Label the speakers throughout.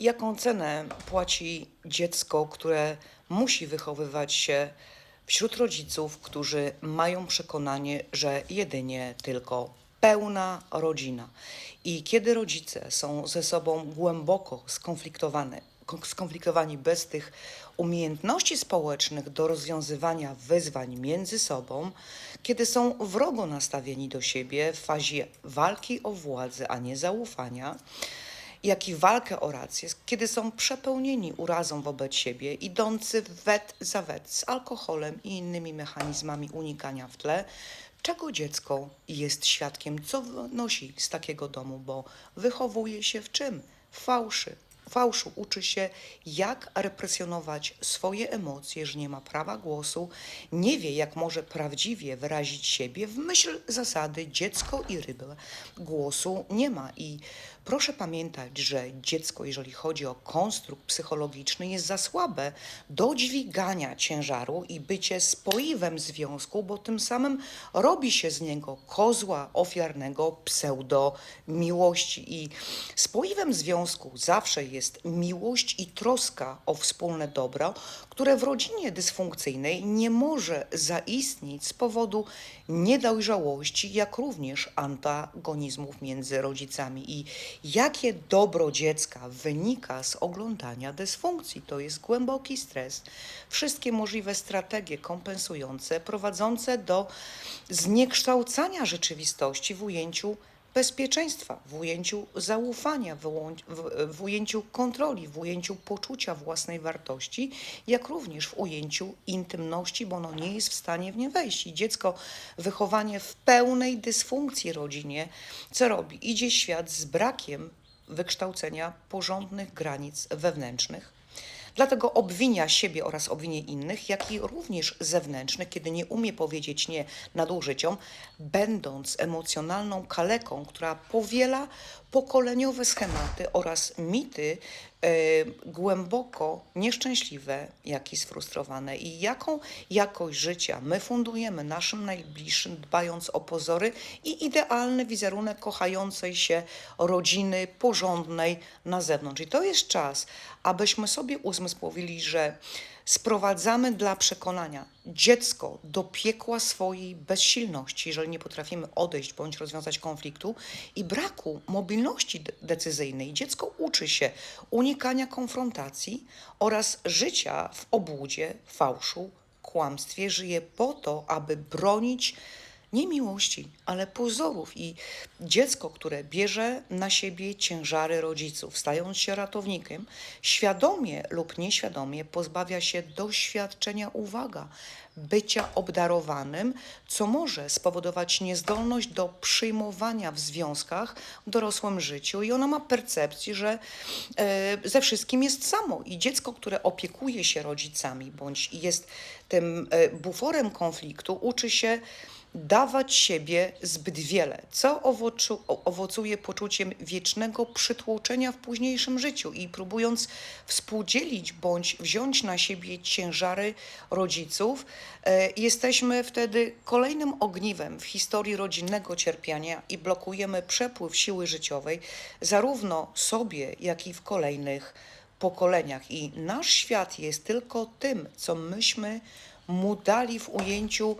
Speaker 1: Jaką cenę płaci dziecko, które musi wychowywać się wśród rodziców, którzy mają przekonanie, że jedynie tylko pełna rodzina? I kiedy rodzice są ze sobą głęboko skonfliktowane, kon- skonfliktowani bez tych umiejętności społecznych do rozwiązywania wyzwań między sobą, kiedy są wrogo nastawieni do siebie w fazie walki o władzę, a nie zaufania, jak i walkę o rację, kiedy są przepełnieni urazą wobec siebie, idący wet za wet z alkoholem i innymi mechanizmami unikania w tle, czego dziecko jest świadkiem, co wnosi z takiego domu, bo wychowuje się w czym? W fałszy. Fałszu uczy się, jak represjonować swoje emocje, że nie ma prawa głosu, nie wie, jak może prawdziwie wyrazić siebie w myśl zasady dziecko i rybę. Głosu nie ma i proszę pamiętać, że dziecko, jeżeli chodzi o konstrukt psychologiczny, jest za słabe do dźwigania ciężaru i bycie spoiwem związku, bo tym samym robi się z niego kozła ofiarnego pseudo miłości. I spoiwem związku zawsze jest miłość i troska o wspólne dobro, które w rodzinie dysfunkcyjnej nie może zaistnieć z powodu niedojrzałości, jak również antagonizmów między rodzicami. I jakie dobro dziecka wynika z oglądania dysfunkcji? To jest głęboki stres. Wszystkie możliwe strategie kompensujące, prowadzące do zniekształcania rzeczywistości w ujęciu bezpieczeństwa, w ujęciu zaufania, w, ujęciu kontroli, w ujęciu poczucia własnej wartości, jak również w ujęciu intymności, bo ono nie jest w stanie w nie wejść. I dziecko, wychowanie w pełnej dysfunkcji rodzinie, co robi? Idzie świat z brakiem wykształcenia porządnych granic wewnętrznych. Dlatego obwinia siebie oraz obwinie innych, jak i również zewnętrznych, kiedy nie umie powiedzieć nie nadużyciom, będąc emocjonalną kaleką, która powiela pokoleniowe schematy oraz mity głęboko nieszczęśliwe, jak i sfrustrowane. I jaką jakość życia my fundujemy naszym najbliższym, dbając o pozory i idealny wizerunek kochającej się rodziny porządnej na zewnątrz. I to jest czas, abyśmy sobie uzmysłowili, że sprowadzamy dla przekonania dziecko do piekła swojej bezsilności, jeżeli nie potrafimy odejść bądź rozwiązać konfliktu i braku mobilności de- decyzyjnej. Dziecko uczy się unikania konfrontacji oraz życia w obłudzie, fałszu, kłamstwie. Żyje po to, aby bronić nie miłości, ale pozorów. I dziecko, które bierze na siebie ciężary rodziców, stając się ratownikiem, świadomie lub nieświadomie pozbawia się doświadczenia, uwaga, bycia obdarowanym, co może spowodować niezdolność do przyjmowania w związkach w dorosłym życiu. I ona ma percepcję, że e, ze wszystkim jest samo. I dziecko, które opiekuje się rodzicami bądź jest tym e, buforem konfliktu, uczy się dawać siebie zbyt wiele, co owocu, owocuje poczuciem wiecznego przytłoczenia w późniejszym życiu i próbując współdzielić bądź wziąć na siebie ciężary rodziców, e, jesteśmy wtedy kolejnym ogniwem w historii rodzinnego cierpienia i blokujemy przepływ siły życiowej zarówno sobie, jak i w kolejnych pokoleniach. I nasz świat jest tylko tym, co myśmy mu dali w ujęciu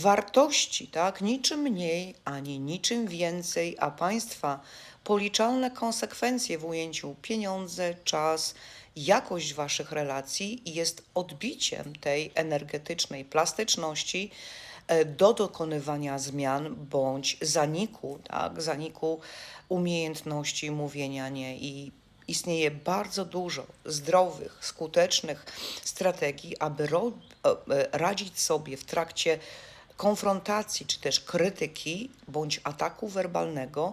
Speaker 1: wartości, tak? Niczym mniej, ani niczym więcej, a państwa policzalne konsekwencje w ujęciu pieniądze, czas, jakość waszych relacji jest odbiciem tej energetycznej plastyczności e, do dokonywania zmian bądź zaniku, tak? Zaniku umiejętności mówienia nie i istnieje bardzo dużo zdrowych, skutecznych strategii, aby e, e, radzić sobie w trakcie konfrontacji czy też krytyki bądź ataku werbalnego,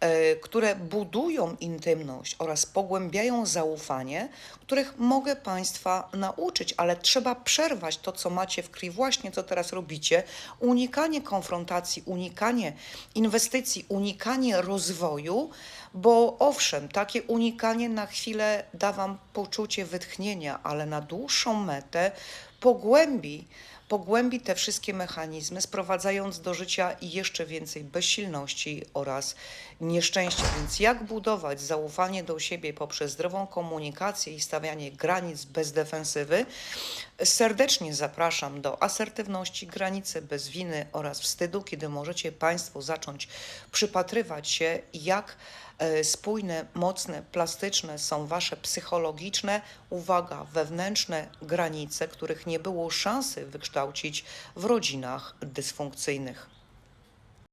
Speaker 1: e, które budują intymność oraz pogłębiają zaufanie, których mogę Państwa nauczyć, ale trzeba przerwać to, co macie w krwi, właśnie co teraz robicie, unikanie konfrontacji, unikanie inwestycji, unikanie rozwoju, bo owszem, takie unikanie na chwilę da Wam poczucie wytchnienia, ale na dłuższą metę pogłębi pogłębi te wszystkie mechanizmy, sprowadzając do życia jeszcze więcej bezsilności oraz nieszczęścia. Więc jak budować zaufanie do siebie poprzez zdrową komunikację i stawianie granic bez defensywy? Serdecznie zapraszam do asertywności, granicy bez winy oraz wstydu, kiedy możecie Państwo zacząć przypatrywać się, jak spójne, mocne, plastyczne są Wasze psychologiczne, uwaga, wewnętrzne granice, których nie było szansy wykształcić w rodzinach dysfunkcyjnych.